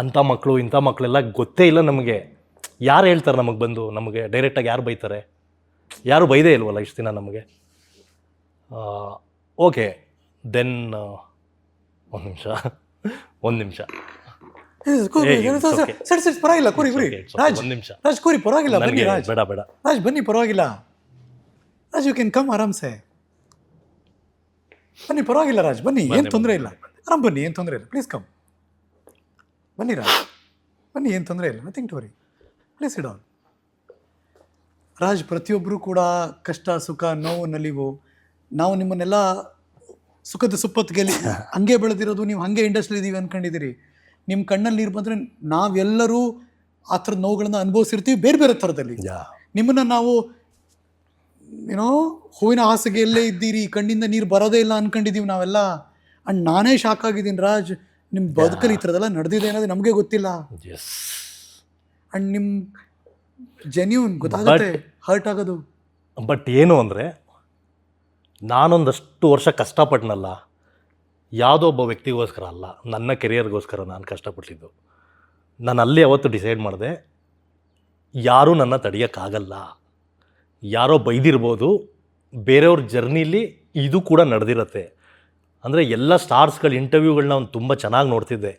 ಅಂಥ ಮಕ್ಕಳು ಇಂಥ ಮಕ್ಕಳೆಲ್ಲ ಗೊತ್ತೇ ಇಲ್ಲ ನಮಗೆ. ಯಾರು ಹೇಳ್ತಾರೆ ನಮಗೆ ಬಂದು? ನಮಗೆ ಡೈರೆಕ್ಟಾಗಿ ಯಾರು ಬೈತಾರೆ? ಯಾರು ಬೈದೇ ಇಲ್ವಲ್ಲ ಇಷ್ಟು ದಿನ ನಮಗೆ? ಓಕೆ ದೆನ್ ಒಂದು ನಿಮಿಷ. ಒಂದು ನಿಮಿಷ. ಸರಿ ಸರಿ ಪರವಾಗಿಲ್ಲ ಕೂರಿ ಕೂರಿ. ರಾಜ್ ಒಂದು ನಿಮಿಷ. ರಾಜ್ ಕೂರಿ ಪರವಾಗಿಲ್ಲ ಬನ್ನಿ ರಾಜ್. ಬೇಡ ಬೇಡ. ರಾಜ್ ಬನ್ನಿ ಪರವಾಗಿಲ್ಲ. ರಾಜ್ ಯು ಕ್ಯಾನ್ ಕಮ್ ಆರಾಮ್ಸೆ. ಬನ್ನಿ ಪರವಾಗಿಲ್ಲ ರಾಜ್ ಬನ್ನಿ ಏನು ತೊಂದರೆ ಇಲ್ಲ. ಆರಾಮ್ ಬನ್ನಿ ಏನು ತೊಂದರೆ ಇಲ್ಲ. ಪ್ಲೀಸ್ ಕಮ್ ಬನ್ನಿ ರಾಜ್. ಬನ್ನಿ ಏನು ತೊಂದರೆ ಇಲ್ಲ. ನಥಿಂಗ್ ಟು ವರಿ ಪ್ಲೀಸ್ ಇಡ್ ಆನ್ ರಾಜ್ ಪ್ರತಿಯೊಬ್ಬರೂ ಕೂಡ ಕಷ್ಟ ಸುಖ ನೋವು ನಲಿವು ನಾವು ನಿಮ್ಮನ್ನೆಲ್ಲ ಸುಖದ ಸುಪ್ಪತ್ತಿಗೆಲ್ಲಿ ಹಂಗೆ ಬೆಳೆದಿರೋದು ನೀವು ಹಂಗೆ ಇಂಡಸ್ಟ್ರಿ ಇದ್ದೀವಿ ಅಂದ್ಕೊಂಡಿದ್ದೀರಿ ನಿಮ್ಮ ಕಣ್ಣಲ್ಲಿ ನೀರು ಬಂದರೆ ನಾವೆಲ್ಲರೂ ಆ ಥರದ ನೋವುಗಳನ್ನ ಅನುಭವಿಸಿರ್ತೀವಿ ಬೇರೆ ಬೇರೆ ಥರದಲ್ಲಿ. ನಿಮ್ಮನ್ನು ನಿಮ್ಮನ್ನ ನಾವು ಏನೋ ಹೂವಿನ ಹಾಸಿಗೆಯಲ್ಲೇ ಇದ್ದೀರಿ ಕಣ್ಣಿಂದ ನೀರು ಬರೋದೇ ಇಲ್ಲ ಅಂದ್ಕೊಂಡಿದ್ದೀವಿ ನಾವೆಲ್ಲ. ಅಂಡ್ ನಾನೇ ಶಾಕ್ ಆಗಿದ್ದೀನಿ ರಾಜ್. ನಿಮ್ಮ ಬದುಕಲ್ಲಿ ಈ ಥರದೆಲ್ಲ ನಡೆದಿದೆ ಅನ್ನೋದು ನಮಗೆ ಗೊತ್ತಿಲ್ಲ. ಎಸ್ ಅಂಡ್ ನಿಮ್ಮ ಜೆನ್ಯೂನ್ ಗೊತ್ತಾಗುತ್ತೆ ಹರ್ಟ್ ಆಗೋದು. ಬಟ್ ಏನು ಅಂದರೆ ನಾನೊಂದಷ್ಟು ವರ್ಷ ಕಷ್ಟಪಟ್ಟನಲ್ಲ ಯಾವುದೋ ಒಬ್ಬ ವ್ಯಕ್ತಿಗೋಸ್ಕರ ಅಲ್ಲ ನನ್ನ ಕೆರಿಯರ್ಗೋಸ್ಕರ ನಾನು ಕಷ್ಟಪಟ್ಟಿದ್ದು ನಾನು ಅಲ್ಲಿ ಅವತ್ತು ಡಿಸೈಡ್ ಮಾಡಿದೆ ಯಾರೂ ನನ್ನ ತಡೆಯೋಕ್ಕಾಗಲ್ಲ. ಯಾರೋ ಬೈದಿರ್ಬೋದು ಬೇರೆಯವ್ರ ಜರ್ನಿಲಿ ಇದು ಕೂಡ ನಡೆದಿರತ್ತೆ. ಅಂದರೆ ಎಲ್ಲ ಸ್ಟಾರ್ಸ್ಗಳ ಇಂಟರ್ವ್ಯೂಗಳನ್ನ ಅವ್ನು ತುಂಬ ಚೆನ್ನಾಗಿ ನೋಡ್ತಿದ್ದೆ.